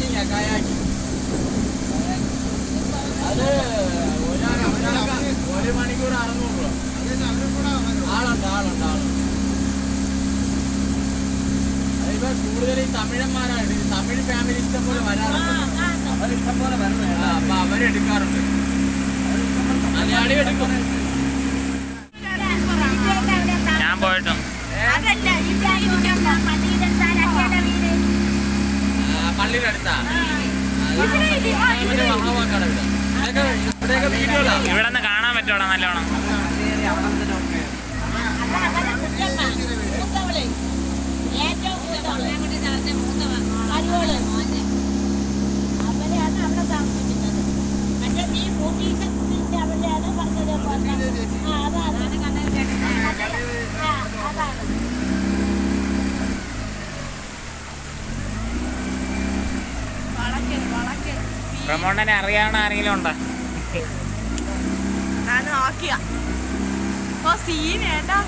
Kayaking kayaking അത് ഒരാൾ ഒരാൾക്ക് ഒരു മണിക്കൂർ അറുന്നൂറ് രൂപ ആളുണ്ട് ആളുണ്ട് ആളുണ്ട് അതിപ്പോ കൂടുതൽ ഈ തമിഴന്മാരാണ് ഈ തമിഴ് ഫാമിലി ഇഷ്ടം പോലെ വരാറുണ്ട് അവർ ഇഷ്ടം പോലെ വരുന്നുണ്ട് അപ്പൊ അവരെടുക്കാറുണ്ട് മലയാളി എടുക്കും. ഇവിടെ നിന്ന് കാണാൻ പറ്റുവാടാ നല്ലോണം. അവരെയാണ് അവിടെ താമസിക്കുന്നത്? മറ്റേ നീ കൂട്ടിയിട്ട് അവരെയാണ് പറഞ്ഞത് പ്രമോണ്ടനെ അറിയാവുന്ന ആരെങ്കിലും ഉണ്ടോ? ഞാൻ നോക്കിയ. സീൻ ഏട്ടാ